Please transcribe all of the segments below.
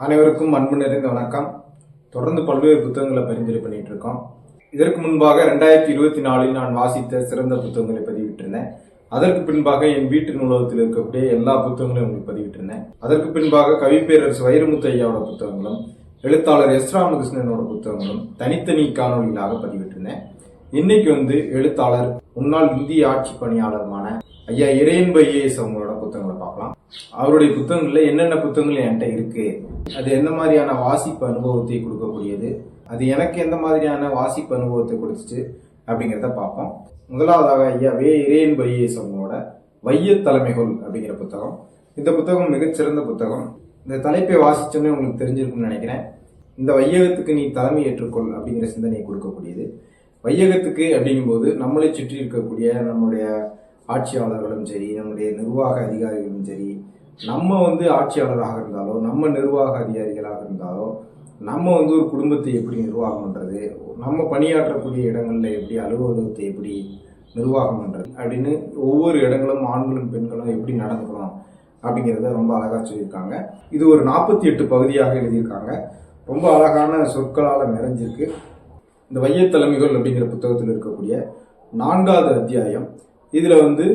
அனைவருக்கும் அன்பு நிறைந்த வணக்கம். தொடர்ந்து பல்வேறு புத்தகங்களை பரிந்துரை பண்ணிட்டு இருக்கோம். இதற்கு முன்பாக ரெண்டாயிரத்தி இருபத்தி நாலில் நான் வாசித்த சிறந்த புத்தகங்களை பதிவிட்டிருந்தேன். அதற்கு பின்பாக என் வீட்டு நூலகத்தில் இருக்கக்கூடிய எல்லா புத்தகங்களையும் உங்களுக்கு பதிவிட்டிருந்தேன். அதற்கு பின்பாக கவிப்பேரரசு வைரமுத்து ஐயாவோட புத்தகங்களும் எழுத்தாளர் எஸ் ராமகிருஷ்ணனோட புத்தகங்களும் தனித்தனி காணொலிகளாக பதிவிட்டிருந்தேன். இன்னைக்கு வந்து எழுத்தாளர் முன்னாள் இந்திய ஆட்சி பணியாளருமான ஐயா இறையன்பு ஐஏஎஸ் அவங்களோட அவருடைய புத்தகங்களில் என்னென்ன புத்தகங்கள் என்கிட்ட இருக்கு? அது எந்த மாதிரியான வாசிப்பு அனுபவத்தை கொடுக்கக்கூடியது? அது எனக்கு எந்த மாதிரியான வாசிப்பு அனுபவத்தை கொடுத்துச்சு? அப்படிங்கிறத பார்ப்போம். முதலாவதாக ஐயா வே. இரேன் பையேஸ் அவங்களோட வைய தலைமைகள் அப்படிங்கிற புத்தகம். இந்த புத்தகம் மிகச்சிறந்த புத்தகம். இந்த தலைப்பை வாசிச்சோன்னே உங்களுக்கு தெரிஞ்சிருக்கும்னு நினைக்கிறேன். இந்த வையகத்துக்கு நீ தலைமை ஏற்றுக்கொள் அப்படிங்கிற சிந்தனையை கொடுக்கக்கூடியது. வையகத்துக்கு அப்படிங்கும்போது நம்மளை சுற்றி இருக்கக்கூடிய நம்முடைய ஆட்சியாளர்களும் சரி நம்முடைய நிர்வாக அதிகாரிகளும் சரி நம்ம வந்து ஆட்சியாளராக இருந்தாலோ நம்ம நிர்வாக அதிகாரிகளாக இருந்தாலோ நம்ம வந்து ஒரு குடும்பத்தை எப்படி நிர்வாகம் பண்ணுறது நம்ம பணியாற்றக்கூடிய இடங்களில் எப்படி அலுவலகத்தை எப்படி நிர்வாகம் பண்ணுறது அப்படின்னு ஒவ்வொரு இடங்களும் ஆண்களும் பெண்களும் எப்படி நடந்துக்கணும் அப்படிங்கிறத ரொம்ப அழகாக சொல்லியிருக்காங்க. இது ஒரு நாற்பத்தி எட்டு பகுதியாக எழுதியிருக்காங்க. ரொம்ப அழகான சொற்களால் நிறைஞ்சிருக்கு. இந்த வையத்தலைமைகள் அப்படிங்கிற புத்தகத்தில் இருக்கக்கூடிய நான்காவது அத்தியாயம். இதில் வந்து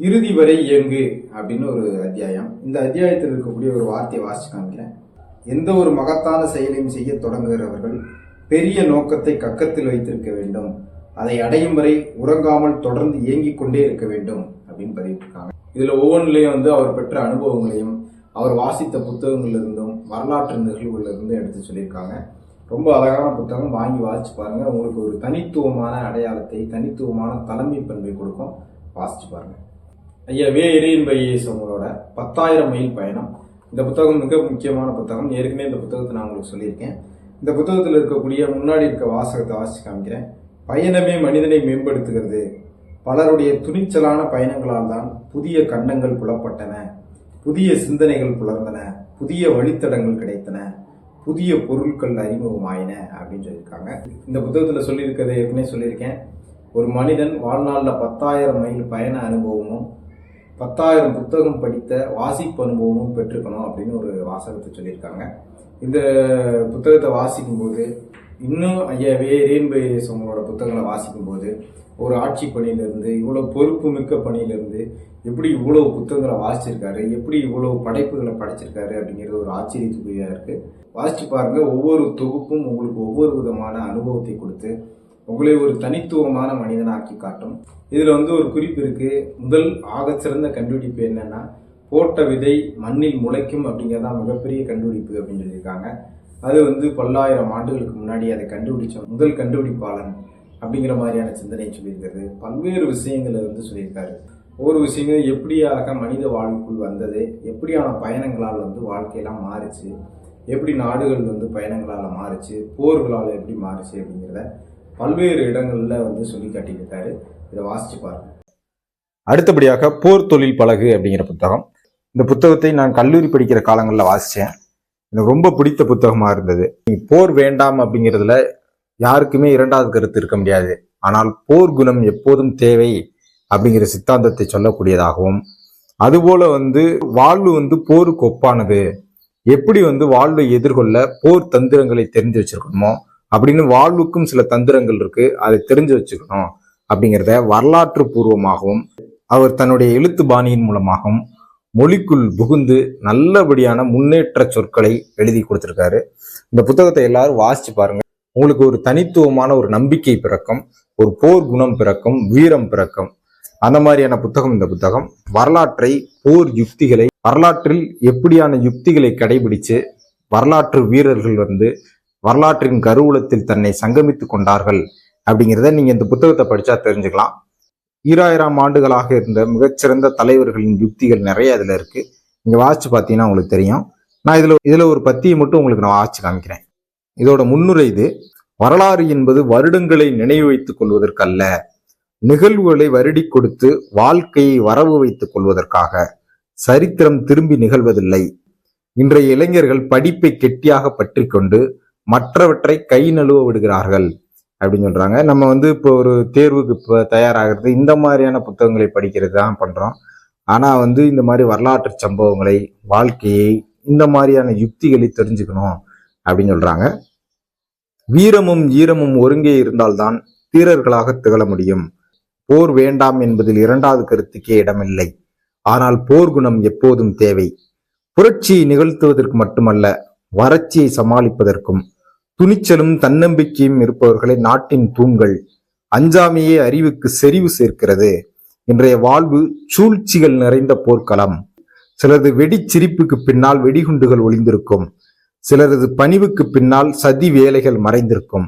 இறுதி வரை இயங்கு அப்படின்னு ஒரு அத்தியாயம். இந்த அத்தியாயத்தில் இருக்கக்கூடிய ஒரு வார்த்தையை வாசிச்சு காமிக்கிறேன். எந்த ஒரு மகத்தான செயலையும் செய்ய தொடங்குகிறவர்கள் பெரிய நோக்கத்தை கக்கத்தில் வைத்திருக்க வேண்டும். அதை அடையும் வரை உறங்காமல் தொடர்ந்து இயங்கிக் கொண்டே இருக்க வேண்டும் அப்படின்னு பதிவிட்டிருக்காங்க. இதுல ஒவ்வொன்றிலையும் வந்து அவர் பெற்ற அனுபவங்களையும் அவர் வாசித்த புத்தகங்கள்ல இருந்தும் வரலாற்று நிகழ்வுகள்ல இருந்தும் எடுத்து சொல்லியிருக்காங்க. ரொம்ப அழகான புத்தகம். வாங்கி வாசிச்சு பாருங்க. உங்களுக்கு ஒரு தனித்துவமான அடையாளத்தை தனித்துவமான தலைமை பண்பை கொடுக்கும். வாசிச்சு பாருங்க. ஐயா வே இறையின் பையேஸ் அவங்களோட பத்தாயிரம் மைல் பயணம். இந்த புத்தகம் மிக முக்கியமான புத்தகம். ஏற்கனவே இந்த புத்தகத்தை நான் உங்களுக்கு சொல்லியிருக்கேன். இந்த புத்தகத்தில் இருக்கக்கூடிய முன்னாடி இருக்க வாசகத்தை வாசிச்சு காமிக்கிறேன். பயணமே மனிதனை மேம்படுத்துகிறது. பலருடைய துணிச்சலான பயணங்களால் தான் புதிய கண்டங்கள் புலப்பட்டன. புதிய சிந்தனைகள் புலர்ந்தன. புதிய வழித்தடங்கள் கிடைத்தன. புதிய பொருட்கள் அறிமுகமாயின அப்படின்னு சொல்லியிருக்காங்க. இந்த புத்தகத்தில் சொல்லியிருக்கிறத ஏற்கனவே சொல்லியிருக்கேன். ஒரு மனிதன் வாழ்நாளில் பத்தாயிரம் மைல் பயண அனுபவமும் பத்தாயிரம் புத்தகம் படித்த வாசிப்பு அனுபவமும் பெற்றுக்கணும் அப்படின்னு ஒரு வாசகத்தை சொல்லியிருக்காங்க. இந்த புத்தகத்தை வாசிக்கும்போது இன்னும் ஐயா வே ரேன்பேஸ் அவங்களோட புத்தகங்களை வாசிக்கும்போது ஒரு ஆட்சி பணியிலிருந்து இவ்வளோ பொறுப்பு மிக்க பணியிலிருந்து எப்படி இவ்வளோ புத்தகங்களை வாசிச்சிருக்காரு எப்படி இவ்வளோ படைப்புகளை படைச்சிருக்காரு அப்படிங்கிறது ஒரு ஆச்சரியத்துக்குரியாக இருக்குது வாசித்து பாருங்கள் ஒவ்வொரு தொகுப்பும் உங்களுக்கு ஒவ்வொரு விதமான அனுபவத்தை கொடுத்து உங்களை ஒரு தனித்துவமான மனிதனாக்கி காட்டும். இதில் வந்து ஒரு குறிப்பு இருக்கு. முதல் ஆகச்சிறந்த கண்டுபிடிப்பு என்னன்னா போட்ட விதை மண்ணில் முளைக்கும் அப்படிங்கிறதா மிகப்பெரிய கண்டுபிடிப்பு அப்படின்னு சொல்லியிருக்காங்க. அது வந்து பல்லாயிரம் ஆண்டுகளுக்கு முன்னாடி அதை கண்டுபிடிச்ச முதல் கண்டுபிடிப்பாளன் அப்படிங்கிற மாதிரியான சிந்தனையை சொல்லியிருக்காரு பல்வேறு விஷயங்களை வந்து சொல்லியிருக்காரு. ஒவ்வொரு விஷயங்களும் எப்படியாக மனித வாழ்வுக்குள் வந்தது? எப்படியான பயணங்களால் வந்து வாழ்க்கையெல்லாம் மாறுச்சு? எப்படி நாடுகள் வந்து பயணங்களால் மாறுச்சு? போர்களால் எப்படி மாறுச்சு அப்படிங்கிறத பல்வேறு இடங்களில் வந்து சொல்லி காட்டியிருக்காரு. இதை வாசிச்சு பாருங்க. அடுத்தபடியாக போர் தொழில் பழகு அப்படிங்கிற புத்தகம். இந்த புத்தகத்தை நான் கல்லூரி படிக்கிற காலங்களில் வாசித்தேன் எனக்கு ரொம்ப பிடித்த புத்தகமாக இருந்தது. போர் வேண்டாம் அப்படிங்கிறதுல யாருக்குமே இரண்டாவது கருத்து இருக்க முடியாது. ஆனால் போர் குணம் எப்போதும் தேவை அப்படிங்கிற சித்தாந்தத்தை சொல்லக்கூடியதாகவும் அதுபோல வந்து வாழ்வு வந்து போருக்கு ஒப்பானது. எப்படி வந்து வாழ்வை எதிர்கொள்ள போர் தந்திரங்களை தெரிஞ்சு வச்சிருக்கணுமோ அப்படின்னு வாழ்வுக்கும் சில தந்திரங்கள் இருக்கு. அதை தெரிஞ்சு வச்சுக்கணும் அப்படிங்கிறத வரலாற்று பூர்வமாகவும் அவர் தன்னுடைய எழுத்து பாணியின் மூலமாகவும் மொழிக்குள் புகுந்து நல்லபடியான முன்னேற்ற சொற்களை எழுதி கொடுத்திருக்காரு. இந்த புத்தகத்தை எல்லாரும் வாசிச்சு பாருங்க. உங்களுக்கு ஒரு தனித்துவமான ஒரு நம்பிக்கை பிறக்கும் ஒரு போர் குணம் பிறக்கும் வீரம் பிறக்கும். அந்த மாதிரியான புத்தகம் இந்த புத்தகம் வரலாற்றை போர் யுக்திகளை வரலாற்றில் எப்படியான யுக்திகளை கடைபிடிச்சு வரலாற்று வீரர்கள் வந்து வரலாற்றின் கருவூலத்தில் தன்னை சங்கமித்து கொண்டார்கள் அப்படிங்கிறத நீங்க இந்த புத்தகத்தை படிச்சா தெரிஞ்சுக்கலாம். ஈராயிரம் ஆண்டுகளாக இருந்த மிகச்சிறந்த தலைவர்களின் யுக்திகள் நிறைய இதுல இருக்கு. நீங்க வாசிச்சு பார்த்தீங்கன்னா உங்களுக்கு தெரியும். நான் இதுல இதுல ஒரு பத்தியை மட்டும் உங்களுக்கு நான் வாசிச்சு காமிக்கிறேன். இதோட முன்னுரை இது வரலாறு என்பது வருடங்களை நினைவு வைத்துக் கொள்வதற்கல்ல. நிகழ்வுகளை வருடி கொடுத்து வாழ்க்கையை வரவு வைத்துக் கொள்வதற்காக. சரித்திரம் திரும்பி நிகழ்வதில்லை. இன்றைய இளைஞர்கள் படிப்பை கெட்டியாக பற்றி கொண்டு மற்றவற்றை கை நழுவ விடுகிறார்கள் அப்படின்னு சொல்றாங்க. நம்ம வந்து இப்போ ஒரு தேர்வுக்கு இப்போ தயாராகிறது இந்த மாதிரியான புத்தகங்களை படிக்கிறது தான் பண்றோம். ஆனா வந்து இந்த மாதிரி வரலாற்று சம்பவங்களை வாழ்க்கையை இந்த மாதிரியான யுக்திகளை தெரிஞ்சுக்கணும் அப்படின்னு சொல்றாங்க. வீரமும் ஈரமும் ஒருங்கே இருந்தால்தான் வீரர்களாக திகழ முடியும். போர் வேண்டாம் என்பதில் இரண்டாவது கருத்துக்கே இடமில்லை. ஆனால் போர் குணம் எப்போதும் தேவை. புரட்சியை நிகழ்த்துவதற்கு மட்டுமல்ல வறட்சியை சமாளிப்பதற்கும் துணிச்சலும் தன்னம்பிக்கையும் இருப்பவர்களே நாட்டின் தூண்கள். அஞ்சாமையே அறிவுக்கு செறிவு சேர்க்கிறது. இன்றைய வாழ்வு சூழ்ச்சிகள் நிறைந்த போர்க்களம். சிலரது வெடிச்சிரிப்புக்கு பின்னால் வெடிகுண்டுகள் ஒளிந்திருக்கும். சிலரது பணிவுக்கு பின்னால் சதி வேலைகள் மறைந்திருக்கும்.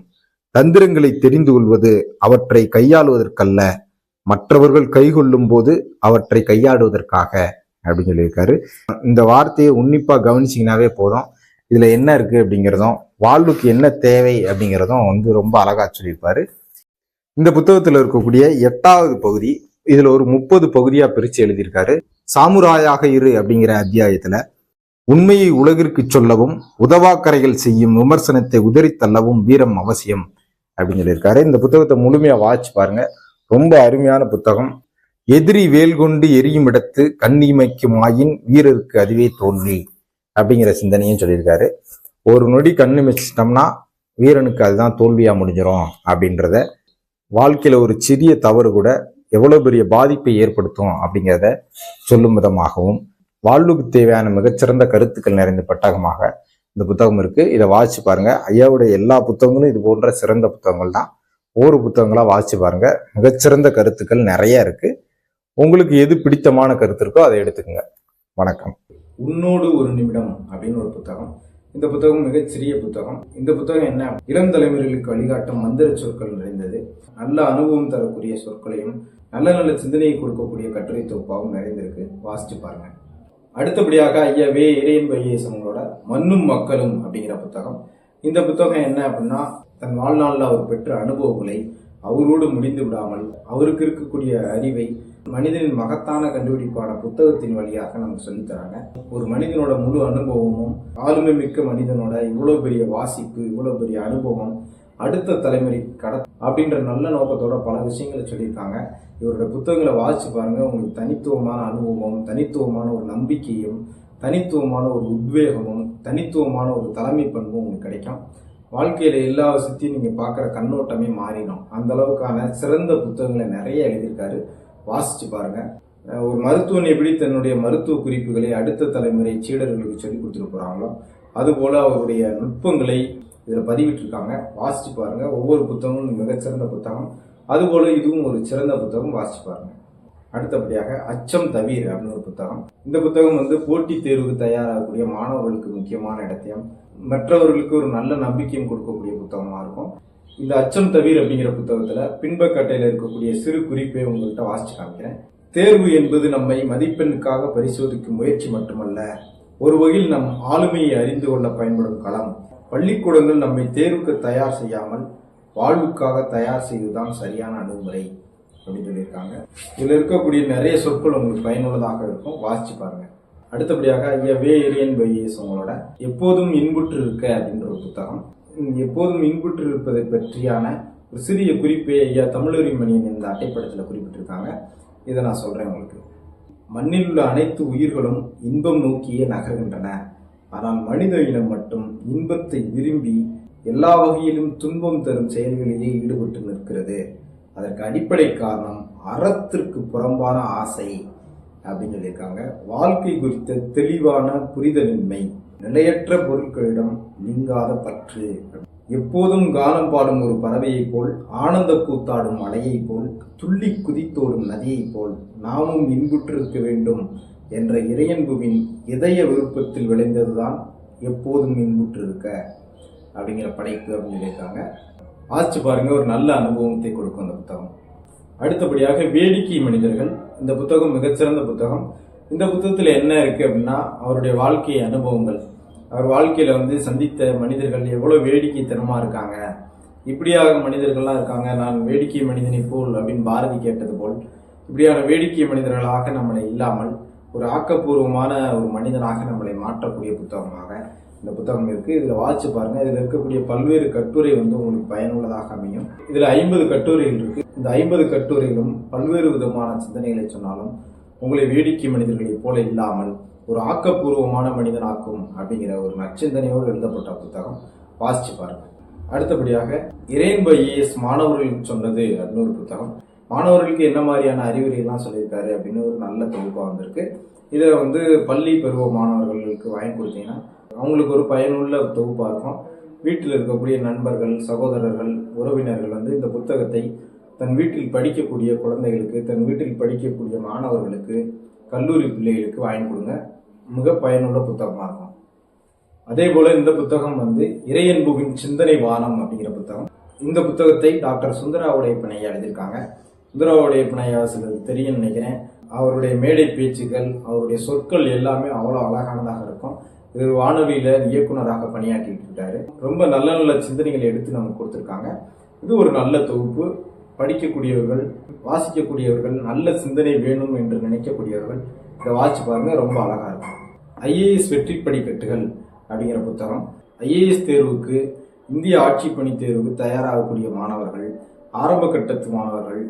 தந்திரங்களை தெரிந்து கொள்வது அவற்றை கையாளுவதற்கல்ல. மற்றவர்கள் கைகொள்ளும் போது அவற்றை கையாடுவதற்காக அப்படின்னு சொல்லியிருக்காரு. இந்த வார்த்தையை உன்னிப்பா கவனிச்சிங்கனாவே போதும். இதுல என்ன இருக்கு அப்படிங்கிறதும் வாழ்வுக்கு என்ன தேவை அப்படிங்கிறதும் வந்து ரொம்ப அழகா சொல்லியிருப்பாரு. இந்த புத்தகத்துல இருக்கக்கூடிய எட்டாவது பகுதி இதுல ஒரு முப்பது பகுதியா பிரிச்சு எழுதியிருக்காரு. சாமுராயாக இரு அப்படிங்கிற அத்தியாயத்துல உண்மையை உலகிற்கு சொல்லவும் உதவாக்கரைகள் செய்யும் விமர்சனத்தை உதறித் தள்ளவும் வீரம் அவசியம் அப்படின்னு சொல்லியிருக்காரு. இந்த புத்தகத்தை முழுமையா வாசிச்சு பாருங்க. ரொம்ப அருமையான புத்தகம். எதிரி வேல் கொண்டு எரியும் இடத்து கண்ணிமைக்கும் ஆயின் வீரருக்கு அதுவே தோல்வி அப்படிங்கிற சிந்தனையும் சொல்லியிருக்காரு. ஒரு நொடி கண்ணிமைச்சிட்டோம்னா வீரனுக்கு அதுதான் தோல்வியாக முடிஞ்சிடும் அப்படின்றத வாழ்க்கையில் ஒரு சிறிய தவறு கூட எவ்வளோ பெரிய பாதிப்பை ஏற்படுத்தும் அப்படிங்கிறத சொல்லும் விதமாகவும் வாழ்வுக்கு தேவையான மிகச்சிறந்த கருத்துக்கள் நிறைந்த பட்டகமாக இந்த புத்தகம் இருக்குது இதை வாசிச்சு பாருங்கள் ஐயாவுடைய எல்லா புத்தகங்களும் இது போன்ற சிறந்த புத்தகங்கள் தான். ஒவ்வொரு புத்தகங்களாக வாசிச்சு பாருங்கள் மிகச்சிறந்த கருத்துக்கள் நிறைய இருக்குது உங்களுக்கு எது பிடித்தமான கருத்து இருக்கோ அதை எடுத்துக்கோங்க. வணக்கம். உன்னோடு ஒரு நிமிடம் அப்படின்னு ஒரு புத்தகம். இந்த புத்தகம் மிகச்சிறிய புத்தகம். இந்த புத்தகம் என்ன? இளம் தலைமுறைகளுக்கு வழிகாட்டும் மந்திர சொற்கள் நிறைந்தது. நல்ல அனுபவம் தரக்கூடிய சொற்களையும் நல்ல நல்ல சிந்தனையை கொடுக்கக்கூடிய கட்டுரை தொகுப்பாகவும் நிறைந்திருக்கு. வாசிச்சு பாருங்க. அடுத்தபடியாக ஐயா வே. இறையன்பு ஐஏஎஸ் அவங்களோட மண்ணும் மக்களும் அப்படிங்கிற புத்தகம். இந்த புத்தகம் என்ன அப்படின்னா தன் வாழ்நாளில் அவர் பெற்ற அனுபவங்களை அவரோடு முடிந்து விடாமல் அவருக்கு இருக்கக்கூடிய அறிவை மனிதனின் மகத்தான கண்டுபிடிப்பான புத்தகத்தின் வழியாக நமக்கு சொல்லித்தராங்க ஒரு மனிதனோட முழு அனுபவமும் ஆளுமை மிக்க மனிதனோட இவ்வளவு பெரிய வாசிப்பு இவ்வளவு பெரிய அனுபவம் அடுத்த தலைமுறை கட அப்படின்ற நல்ல நோக்கத்தோட பல விஷயங்களை சொல்லியிருக்காங்க. இவரோட புத்தகங்களை வாசிச்சு பாருங்க. உங்களுக்கு தனித்துவமான அனுபவமும் தனித்துவமான ஒரு நம்பிக்கையும் தனித்துவமான ஒரு உத்வேகமும் தனித்துவமான ஒரு தலைமை பண்பும் உங்களுக்கு கிடைக்கும். வாழ்க்கையில் எல்லா விஷயத்தையும் நீங்கள் பார்க்குற கண்ணோட்டமே மாறிடும். அந்த அளவுக்கான சிறந்த புத்தகங்களை நிறைய எழுதியிருக்காரு. வாசிச்சு பாருங்க. ஒரு மருத்துவன் எப்படி தன்னுடைய மருத்துவ குறிப்புகளை அடுத்த தலைமுறை சீடர்களுக்கு சொல்லி கொடுத்துட்டு போகிறாங்களோ அதுபோல் அவருடைய நுட்பங்களை இதில் பதிவிட்டிருக்காங்க. வாசிச்சு பாருங்க. ஒவ்வொரு புத்தகமும் மிகச்சிறந்த புத்தகம். அதுபோல் இதுவும் ஒரு சிறந்த புத்தகம். வாசிச்சு பாருங்க. அடுத்தபடியாக அச்சம் தவிர் அப்படின்னு ஒரு புத்தகம். இந்த புத்தகம் வந்து போட்டித் தேர்வுக்கு தயாராகக்கூடிய மாணவர்களுக்கு முக்கியமான இடத்தையும் மற்றவர்களுக்கு ஒரு நல்ல நம்பிக்கையும் கொடுக்கக்கூடிய புத்தகமாக இருக்கும். இந்த அச்சம் தவிர் அப்படிங்கிற புத்தகத்துல பின்பக்கட்டையில இருக்கக்கூடிய சிறு குறிப்பை உங்கள்கிட்ட வாசிச்சு காமிக்கிறேன். தேர்வு என்பது நம்மை மதிப்பெண்ணுக்காக பரிசோதிக்கும் முயற்சி மட்டுமல்ல ஒரு வகையில் நம் ஆளுமையை அறிந்து கொள்ள பயன்படும் களம். பள்ளிக்கூடங்கள் நம்மை தேர்வுக்கு தயார் செய்யாமல் வாழ்வுக்காக தயார் செய்வதுதான் சரியான அணுகுமுறை அப்படின்னு சொல்லியிருக்காங்க. இதில் இருக்கக்கூடிய நிறைய சொற்கள் உங்களுக்கு பயனுள்ளதாக இருக்கும். வாசிச்சு பாருங்க. அடுத்தபடியாக ஐயா வே எரியன் பையஸ் உங்களோட எப்போதும் இன்புற்று இருக்க அப்படின்ற ஒரு புத்தகம். எப்போதும் இன்புற்றிருப்பதை பற்றியான ஒரு சிறிய குறிப்பை ஐயா தமிழறி மணியன் இந்த அட்டைப்படத்தில் குறிப்பிட்டிருக்காங்க. இதை நான் சொல்கிறேன் உங்களுக்கு. மண்ணில் உள்ள அனைத்து உயிர்களும் இன்பம் நோக்கியே நகர்கின்றன. ஆனால் மனித இனம் மட்டும் இன்பத்தை விரும்பி எல்லா வகையிலும் துன்பம் தரும் செயல்களிலேயே ஈடுபட்டு நிற்கிறது. அதற்கு அடிப்படை காரணம் அறத்திற்கு புறம்பான ஆசை அப்படின்னு சொல்லியிருக்காங்க. வாழ்க்கை குறித்த தெளிவான புரிதலின்மை. நிலையற்ற பொருட்களிடம் நீங்காத பற்று. எப்போதும் கானம் பாடும் ஒரு பறவையைப் போல் ஆனந்த கூத்தாடும் மலையைப் போல் துள்ளி குதித்தோடும் நதியைப் போல் நாமும் இன்புற்றிருக்க வேண்டும் என்ற இறையன்புவின் இதய விருப்பத்தில் விளைந்ததுதான் எப்போதும் இன்புற்றிருக்க அப்படிங்கிற படைப்பு அப்படின்னு சொல்லியிருக்காங்க. ஆச்சு பாருங்க ஒரு நல்ல அனுபவத்தை கொடுக்கும் அந்த புத்தகம். அடுத்தபடியாக வேடிக்கை மனிதர்கள். இந்த புத்தகம் மிகச்சிறந்த புத்தகம். இந்த புத்தகத்தில் என்ன இருக்குது அப்படின்னா அவருடைய வாழ்க்கை அனுபவங்கள். அவர் வாழ்க்கையில் வந்து சந்தித்த மனிதர்கள் எவ்வளோ வேடிக்கைத்தனமாக இருக்காங்க. இப்படியாக மனிதர்கள்லாம் இருக்காங்க நான் வேடிக்கை மனிதனை போல் அப்படின்னு பாரதி கேட்டது போல் இப்படியான வேடிக்கை மனிதர்களாக நம்மளை இல்லாமல் ஒரு ஆக்கப்பூர்வமான ஒரு மனிதனாக நம்மளை மாற்றக்கூடிய புத்தகமாக இந்த புத்தகம் இருக்குது இதில் வாசிச்சு பாருங்கள் இதில் இருக்கக்கூடிய பல்வேறு கட்டுரை வந்து உங்களுக்கு பயனுள்ளதாக அமையும். இதில் ஐம்பது கட்டுரைகள் இருக்குது இந்த ஐம்பது கட்டுரைகளும் பல்வேறு விதமான சிந்தனைகளை சொன்னாலும் உங்களை வேடிக்கை மனிதர்களைப் போல இல்லாமல் ஒரு ஆக்கப்பூர்வமான மனிதனாக்கும் அப்படிங்கிற ஒரு நச்சிந்தனையோடு எழுதப்பட்ட புத்தகம். வாசிச்சு பாருங்க. அடுத்தபடியாக இறையன்ப ஐஏஎஸ் மாணவர்களுக்கு சொன்னது அப்படின்னு ஒரு புத்தகம். மாணவர்களுக்கு என்ன மாதிரியான அறிவுரைகள்லாம் சொல்லியிருக்காரு அப்படின்னு ஒரு நல்ல தொகுப்பாக வந்திருக்கு. இதை வந்து பள்ளி பருவ மாணவர்களுக்கு வாங்கி கொடுத்தீங்கன்னா அவங்களுக்கு ஒரு பயனுள்ள தொகுப்பாக இருக்கும். வீட்டில் இருக்கக்கூடிய நண்பர்கள் சகோதரர்கள் உறவினர்கள் வந்து இந்த புத்தகத்தை தன் வீட்டில் படிக்கக்கூடிய குழந்தைகளுக்கு தன் வீட்டில் படிக்கக்கூடிய மாணவர்களுக்கு கல்லூரி பிள்ளைகளுக்கு வாங்கி கொடுங்க. மிக பயனுள்ள புத்தகமாக இருக்கும் அதே போல் இந்த புத்தகம் வந்து இறையன்புவின் சிந்தனை வானம் அப்படிங்கிற புத்தகம். இந்த புத்தகத்தை டாக்டர் சுந்தராவுடைய பிணையை எழுதியிருக்காங்க. சுந்தராவுடைய பிணையா சிலருக்கு தெரியும் நினைக்கிறேன். அவருடைய மேடை பேச்சுகள் அவருடைய சொற்கள் எல்லாமே அவ்வளோ அழகானதாக இருக்கும். இவர் வானொலியில் இயக்குனராக பணியாற்றிட்டு இருக்காரு. ரொம்ப நல்ல நல்ல சிந்தனைகளை எடுத்து நமக்கு கொடுத்துருக்காங்க. இது ஒரு நல்ல தொகுப்பு. படிக்கக்கூடியவர்கள் வாசிக்கக்கூடியவர்கள் நல்ல சிந்தனை வேணும் என்று நினைக்கக்கூடியவர்கள் இதை வாசிச்சு பாருங்க ரொம்ப அழகாக இருக்கும். ஐஏஎஸ் வெற்றி படிக்கட்டுகள் அப்படிங்கிற புத்தகம். ஐஏஎஸ் தேர்வுக்கு இந்திய ஆட்சி பணி தேர்வுக்கு தயாராகக்கூடிய மாணவர்கள் ஆரம்ப கட்டத்து மாணவர்கள்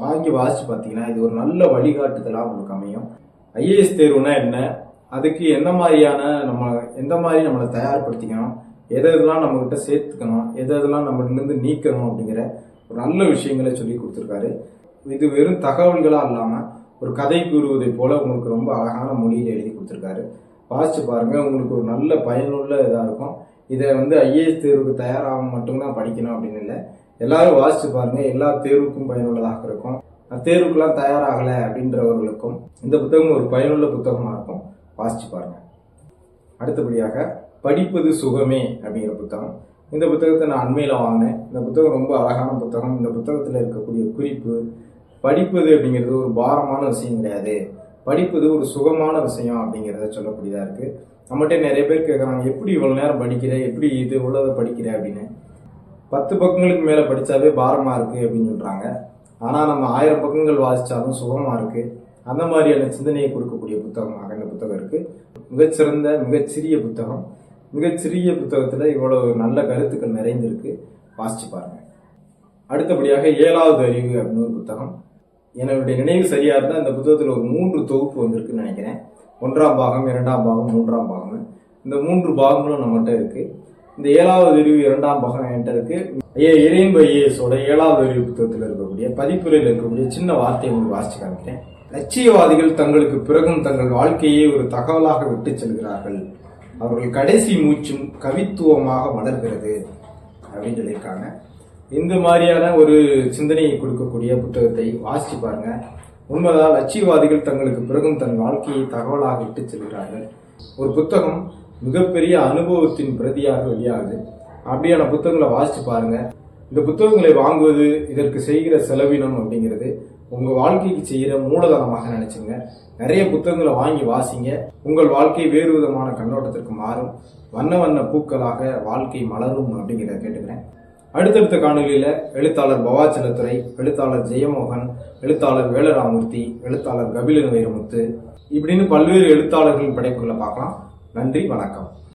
வாங்கி வாசித்து பார்த்தீங்கன்னா இது ஒரு நல்ல வழிகாட்டுதலாக உங்களுக்கு அமையும். ஐஏஎஸ் தேர்வுனா என்ன? அதுக்கு எந்த மாதிரியான நம்ம எந்த மாதிரி நம்மளை தயார்படுத்திக்கணும்? எது எதெல்லாம் நம்மக்கிட்ட சேர்த்துக்கணும்? எது எதெல்லாம் நம்மகிட்ட நீக்கணும் அப்படிங்கிற ஒரு நல்ல விஷயங்களை சொல்லி கொடுத்துருக்காரு. இது வெறும் தகவல்களாக இல்லாமல் ஒரு கதை கூறுவதை போல உங்களுக்கு ரொம்ப அழகான மொழியில் எழுதி கொடுத்துருக்காரு. வாசிச்சு பாருங்கள் உங்களுக்கு ஒரு நல்ல பயனுள்ள இதாக இருக்கும். இதை வந்து ஐஏஎஸ் தேர்வுக்கு தயாராக மட்டும்தான் படிக்கணும் அப்படின்னு இல்லை. எல்லாரும் வாசிச்சு பாருங்கள் எல்லா தேர்வுக்கும் பயனுள்ளதாக இருக்கும். தேர்வுக்கெல்லாம் தயாராகலை அப்படின்றவர்களுக்கும் இந்த புத்தகம் ஒரு பயனுள்ள புத்தகமாக இருக்கும். வாசிச்சு பாருங்கள் அடுத்தபடியாக படிப்பது சுகமே அப்படிங்கிற புத்தகம். இந்த புத்தகத்தை நான் அண்மையில் வாங்கினேன். இந்த புத்தகம் ரொம்ப அழகான புத்தகம். இந்த புத்தகத்தில் இருக்கக்கூடிய குறிப்பு படிப்பது அப்படிங்கிறது ஒரு பாரமான விஷயம் கிடையாது. படிப்பது ஒரு சுகமான விஷயம் அப்படிங்கிறத சொல்லக்கூடியதாக இருக்குது நம்மகிட்ட நிறைய பேர் கேட்குறாங்க எப்படி இவ்வளோ நேரம் படிக்கிற? எப்படி இது உள்ளதை படிக்கிற? அப்படின்னு. பத்து பக்கங்களுக்கு மேலே படித்தாவே பாரமாக இருக்குது அப்படின்னு சொல்கிறாங்க ஆனால் நம்ம ஆயிரம் பக்கங்கள் வாசித்தாலும் சுகமாக இருக்குது அந்த மாதிரியான சிந்தனையை கொடுக்கக்கூடிய புத்தகமாக இந்த புத்தகம் இருக்குது மிகச்சிறந்த மிகச்சிறிய புத்தகம். மிகச்சிறிய புத்தகத்தில் இவ்வளவு நல்ல கருத்துக்கள் நிறைந்திருக்கு. வாசிச்சு பாருங்கள் அடுத்தபடியாக ஏழாவது அறிவு அப்படின்னு ஒரு புத்தகம். என்னுடைய நினைவு சரியாக இருந்தால் இந்த புத்தகத்தில் ஒரு மூன்று தொகுப்பு வந்திருக்குன்னு நினைக்கிறேன். ஒன்றாம் பாகம் இரண்டாம் பாகம் மூன்றாம் பாகம். இந்த மூன்று பாகங்களும் நம்மகிட்ட இருக்குது இந்த ஏழாவது அறிவு இரண்டாம் பாகம் என்கிட்ட இருக்கு. ஐயா இறையன்பு ஐஏஎஸோட ஏழாவது அறிவு புத்தகத்தில் இருக்கக்கூடிய பதிப்புரையில் இருக்கக்கூடிய சின்ன வார்த்தையை உங்களுக்கு வாசிச்சு காமிக்கிறேன். லட்சியவாதிகள் தங்களுக்கு பிறகும் தங்கள் வாழ்க்கையை ஒரு தகவலாக விட்டு செல்கிறார்கள். அவர்கள் கடைசி மூச்சும் கவித்துவமாக மலர்கிறது அப்படின்னு சொல்லியிருக்காங்க. இந்த மாதிரியான ஒரு சிந்தனையை கொடுக்கக்கூடிய புத்தகத்தை வாசிச்சு பாருங்க. உண்மைதான் லட்சியவாதிகள் தங்களுக்கு பிறகும் தன் வாழ்க்கையை தகவலாக விட்டு செல்கிறார்கள். ஒரு புத்தகம் மிகப்பெரிய அனுபவத்தின் பிரதியாக வெளியாகுது. அப்படியான புத்தகங்களை வாசிச்சு பாருங்க. இந்த புத்தகங்களை வாங்குவது இதற்கு செய்கிற செலவினம் அப்படிங்கிறது உங்கள் வாழ்க்கைக்கு செய்கிற மூலதனமாக நினைச்சுங்க. நிறைய புத்தகங்களை வாங்கி வாசிங்க. உங்கள் வாழ்க்கை வேறு விதமான கண்ணோட்டத்திற்கு மாறும். வண்ண வண்ண பூக்களாக வாழ்க்கை மலரும் அப்படிங்கிறத கேட்டுக்கிறேன். அடுத்தடுத்த காணொலியில் எழுத்தாளர் பவாச்சலத்துறை எழுத்தாளர் ஜெயமோகன் எழுத்தாளர் வேலராமூர்த்தி எழுத்தாளர் கபிலன் வைரமுத்து இப்படின்னு பல்வேறு எழுத்தாளர்களின் படைப்புகளை பார்க்கலாம். நன்றி வணக்கம்.